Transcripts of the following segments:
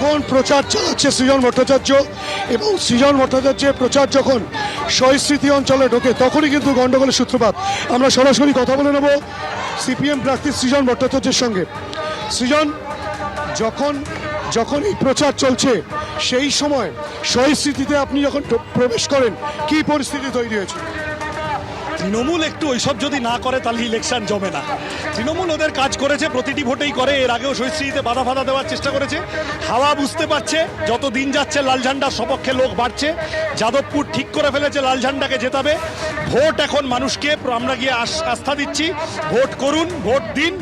যখন প্রচার চালাচ্ছে সৃজন ভট্টাচার্য এবং সৃজন ভট্টাচার্যের প্রচার যখন শহীদ অঞ্চলে ঢোকে, তখনই কিন্তু গণ্ডগোলের সূত্রপাত। আমরা সরাসরি কথা বলে নেব সিপিএম প্রার্থী সৃজন ভট্টাচার্যের সঙ্গে। সৃজন, যখন যখন এই প্রচার চলছে, সেই সময় শহীদ স্মৃতিতে আপনি যখন প্রবেশ করেন, কি পরিস্থিতি তৈরি হয়েছে? তৃণমূল একটু ওইসব যদি না করে, তাহলে ইলেকশন জমে না। তৃণমূল ওদের কাজ করেছে, প্রতিটি ভোটেই করে, এর আগেও শহীদশ্রীতে বাধা ফাঁধা দেওয়ার চেষ্টা করেছে। হাওয়া বুঝতে পারছে, যত দিন যাচ্ছে লাল ঝান্ডার সপক্ষে লোক বাড়ছে, যাদবপুর ঠিক করে ফেলেছে, লাল ঝান্ডাকে জেতাবে। ভোট এখন মানুষকে, আমরা গিয়ে আস- আস্থা দিচ্ছি। ভোট করুন, ভোট দিন।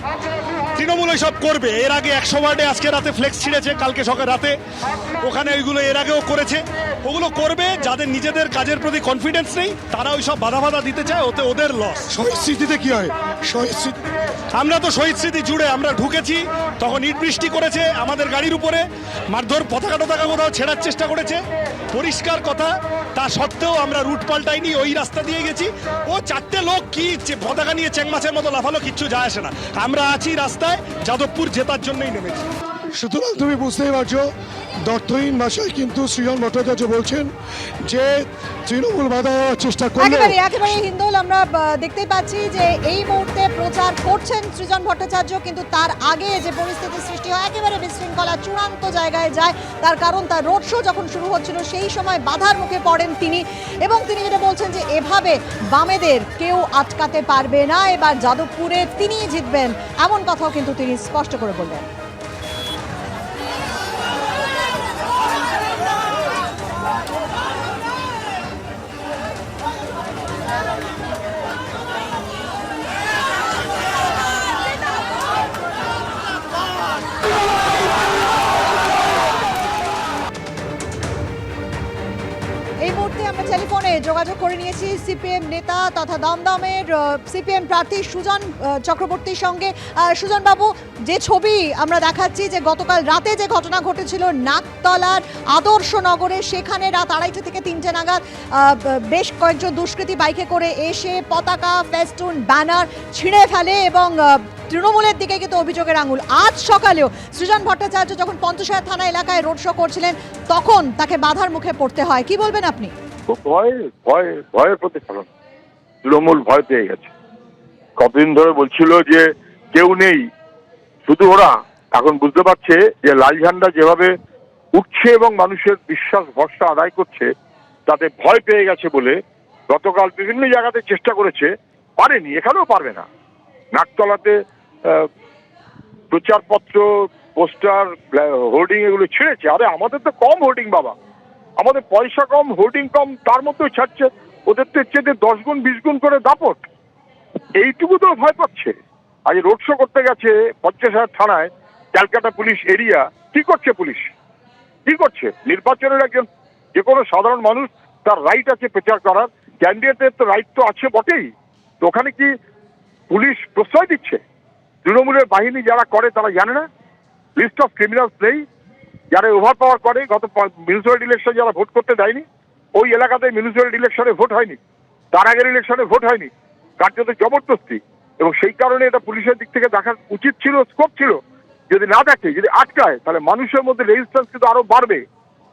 তৃণমূল সব করবে। এর আগে একশো ওয়ার্ডে আজকে রাতে ফ্লেক্স ছিঁড়েছে কালকে সকাল রাতে। ওখানে ওইগুলো এর আগেও করেছে। ওগুলো করবে যাদের নিজেদের কাজের প্রতি কনফিডেন্স নেই তারা ওই সব বাধা বাধা দিতে চায় ওতে ওদের লস শহীদ স্মৃতিতে কি হয়? শহীদ স্মৃতি আমরা তো শহীদ স্মৃতি জুড়ে আমরা ঢুকেছি তখন ইট বৃষ্টি করেছে আমাদের গাড়ির উপরে। মারধর পতাকা টতাকা কোথাও ছেড়ার চেষ্টা করেছে। পরিষ্কার কথা, তা সত্ত্বেও আমরা রুট পাল্টাইনি, ওই রাস্তা দিয়ে গেছি। ও চারটে লোক কি পতাকা নিয়ে চেংমাছের মতো লাফালো, কিচ্ছু যায় আসে না। আমরা আছি রাস্তায়, যাদবপুর জেতার জন্যই নেমেছি। সুতরাং তুমি বুঝতেই পারছ দর্থহীন ভাষায় কিন্তু সৃজন ভট্টাচার্য বলছেন যে তৃণমূল বাধা দেওয়ার চেষ্টা করলে একেবারে হিন্দোল আমরা আহ, দেখতেই পাচ্ছি যে এই মুহূর্তে প্রচার করছেন সৃজন ভট্টাচার্য কিন্তু তার আগে যে পরিস্থিতি সৃষ্টি হয় একেবারে বিশৃঙ্খলা চূড়ান্ত জায়গায় যায়। তার কারণ তার রোড শো যখন শুরু হচ্ছিল সেই সময় বাধার মুখে পড়েন তিনি। এবং তিনি যেটা বলছেন যে এভাবে বামেদের কেউ আটকাতে পারবে না। এবার যাদবপুরে তিনিই জিতবেন এমন কথাও কিন্তু তিনি স্পষ্ট করে বললেন। টেলিফোনে যোগাযোগ করে নিয়েছি সিপিএম নেতা তথা দমদমের সিপিএম প্রার্থী সুজন চক্রবর্তীর সঙ্গে। সুজন বাবু যে ছবি আমরা দেখাচ্ছি যে গতকাল রাতে যে ঘটনা ঘটেছিল নাকতলার আদর্শ নগরে, সেখানে রাত আড়াইটে থেকে তিনটে নাগাদ বেশ কয়েকজন দুষ্কৃতী বাইকে করে এসে পতাকা, ফেস্টুন, ব্যানার ছিঁড়ে ফেলে এবং তৃণমূলের দিকে কিন্তু অভিযোগের আঙুল। আজ সকালেও সৃজন ভট্টাচার্য যখন পঞ্চশায়া থানা এলাকায় রোড শো করছিলেন, তখন তাকে বাধার মুখে পড়তে হয়। কি বলবেন আপনি? ভয় ভয়, ভয়ের প্রতিফলন তৃণমূল ভয় পেয়ে গেছে। কতদিন ধরে বলছিল যে কেউ নেই, শুধু ওরা। এখন বুঝতে পারছে যে লাল ঝান্ডা যেভাবে উঠছে এবং মানুষের বিশ্বাস, ভরসা আদায় করছে, তাতে ভয় পেয়ে গেছে বলে গতকাল বিভিন্ন জায়গাতে চেষ্টা করেছে, পারেনি, এখানেও পারবে না। নাকতলাতে প্রচারপত্র, পোস্টার হোর্ডিং এগুলো ছেড়েছে। আরে আমাদের তো কম হোর্ডিং বাবা। আমাদের পয়সা কম হোর্ডিং কম, তার মধ্যেও ছাড়ছে ওদের তো চেয়ে দশ গুণ, বিশ গুণ করে দাপট। এইটুকু তো ভয় পাচ্ছে। আজ রোড শো করতে গেছে পঞ্চাশ হাজার থানায়, ক্যালকাটা পুলিশ এরিয়া। কি করছে পুলিশ? কি করছে? নির্বাচনের একজন যে কোনো সাধারণ মানুষ তার রাইট আছে প্রচার করার। ক্যান্ডিডেটের তো রাইট তো আছে বটেই। তো ওখানে কি পুলিশ প্রশ্রয় দিচ্ছে? তৃণমূলের বাহিনী যারা করে তারা জানে না? লিস্ট অফ ক্রিমিনালস নেই। যারা ওভার পাওয়ার করে, গত মিউনিসিপ্যালিটি ইলেকশন যারা ভোট করতে দেয়নি, ওই এলাকাতে মিউনিসিপ্যালিটি ইলেকশনে ভোট হয়নি। তার আগের ইলেকশনে ভোট হয়নি। কার্যত জবরদস্তি। এবং সেই কারণে এটা পুলিশের দিক থেকে দেখা উচিত ছিল স্কোপ ছিল, যদি না দেখে, যদি আটকায়, তাহলে মানুষের মধ্যে রেজিস্ট্যান্স কিন্তু আরও বাড়বে।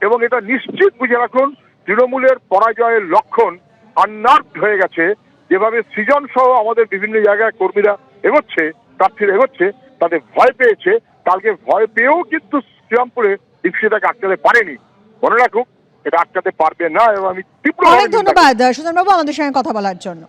এবং এটা নিশ্চিত বুঝে রাখুন, তৃণমূলের পরাজয়ের লক্ষণ আন্নার্ভ হয়ে গেছে। যেভাবে সৃজন সহ আমাদের বিভিন্ন জায়গায় কর্মীরা এগোচ্ছে, প্রার্থীরা এগোচ্ছে, তাদের ভয় পেয়েছে। কালকে ভয় পেয়েও কিন্তু শ্রীরামপুরে দীক্ষিতাকে আটকাতে পারেনি। মনে রাখুক এটা আটকাতে পারবে না এবং আমি তীব্র অনেক ধন্যবাদ সুন্দরবাবু বাবু আমাদের সঙ্গে কথা বলার জন্য।